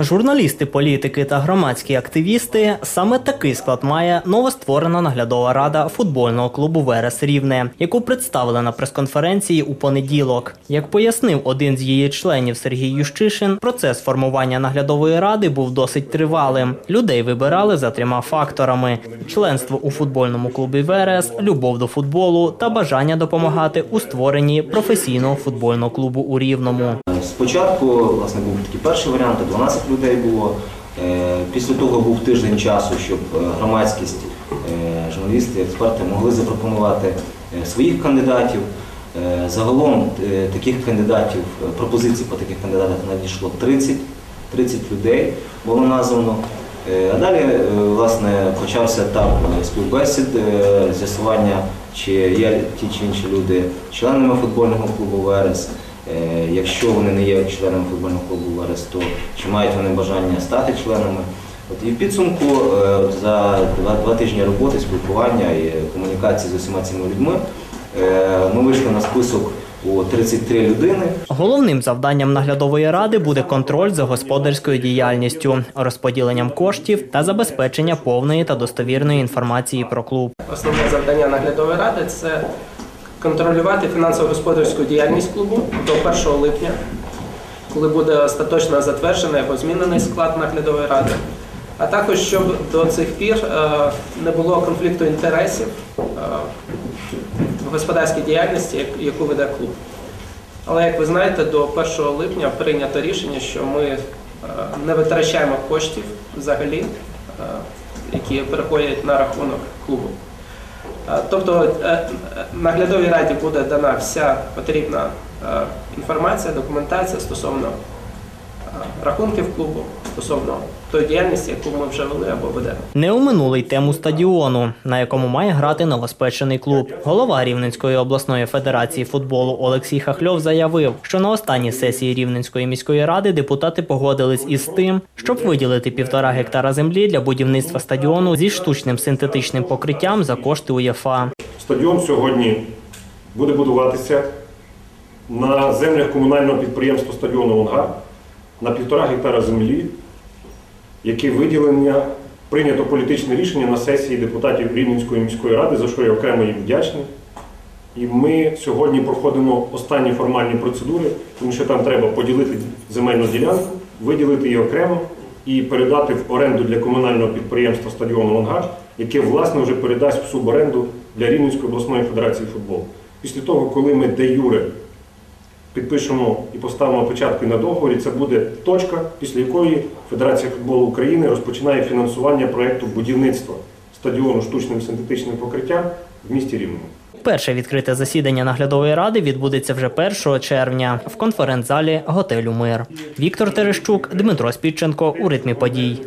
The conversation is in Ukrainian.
Журналісти, політики та громадські активісти саме такий склад має новостворена наглядова рада футбольного клубу Верес Рівне, яку представили на прес-конференції у понеділок. Як пояснив один з її членів Сергій Ющишин, процес формування наглядової ради був досить тривалим. Людей вибирали за трьома факторами: членство у футбольному клубі Верес, любов до футболу та бажання допомагати у створенні професійного футбольного клубу у Рівному. Спочатку власне був такий перший варіант, 12 людей було. Е, Після того був тиждень часу, щоб е, громадськість, е, журналісти, експерти могли запропонувати своїх кандидатів. Загалом таких кандидатів, пропозицій по таких кандидатах надійшло 30, 30 людей було названо. А далі власне почався етап співбесід, з'ясування, чи є ті чи інші люди членами футбольного клубу Верес. Е, Якщо вони не є членами футбольного клубу Верес, то чи мають вони бажання стати членами? От і в підсумку е, за два, два тижні роботи, спілкування і комунікації з усіма цими людьми е, ми вийшли на список у 33 людини. Головним завданням наглядової ради буде контроль за господарською діяльністю, розподіленням коштів та забезпечення повної та достовірної інформації про клуб. Основне завдання наглядової ради це контролювати фінансово-господарську діяльність клубу до 1 липня, коли буде остаточно затверджений або змінений склад наглядової ради. А також щоб до цих пір е, не було конфлікту інтересів е, в господарській діяльності, яку веде клуб. Але як ви знаєте, до 1 липня прийнято рішення, що ми е, не витрачаємо коштів взагалі, які переходять на рахунок клубу. Е, Тобто е, е, наглядовій раді буде дана вся потрібна інформація, документація стосовно рахунків клубу, стосовно тої діяльності, яку ми вже вели або ведемо. Не оминули й тему стадіону, на якому має грати новоспечений клуб. Голова Рівненської обласної федерації футболу Олексій Хахльов заявив, що на останній сесії Рівненської міської ради депутати погодились із тим, щоб виділити півтора гектара землі для будівництва стадіону зі штучним синтетичним покриттям за кошти УЄФА. Стадіон сьогодні буде будуватися на землях комунального підприємства стадіону «Онгар» на півтора гектара землі, які виділення прийнято політичне рішення на сесії депутатів Рівненської міської ради, за що я окремо їм вдячний. І ми сьогодні проходимо останні формальні процедури, тому що там треба поділити земельну ділянку, виділити її окремо і передати в оренду для комунального підприємства стадіону «Онгар», яке власне вже передасть в суборенду для Рівненської обласної федерації футболу. Після того, коли ми де юре підпишемо і поставимо початку на договорі, це буде точка, після якої Федерація футболу України розпочинає фінансування проєкту будівництва стадіону штучним синтетичним покриттям в місті Рівному. Перше відкрите засідання наглядової ради відбудеться вже 1 червня в конференц-залі готелю Мир. Віктор Терещук, Дмитро Спідченко у ритмі подій.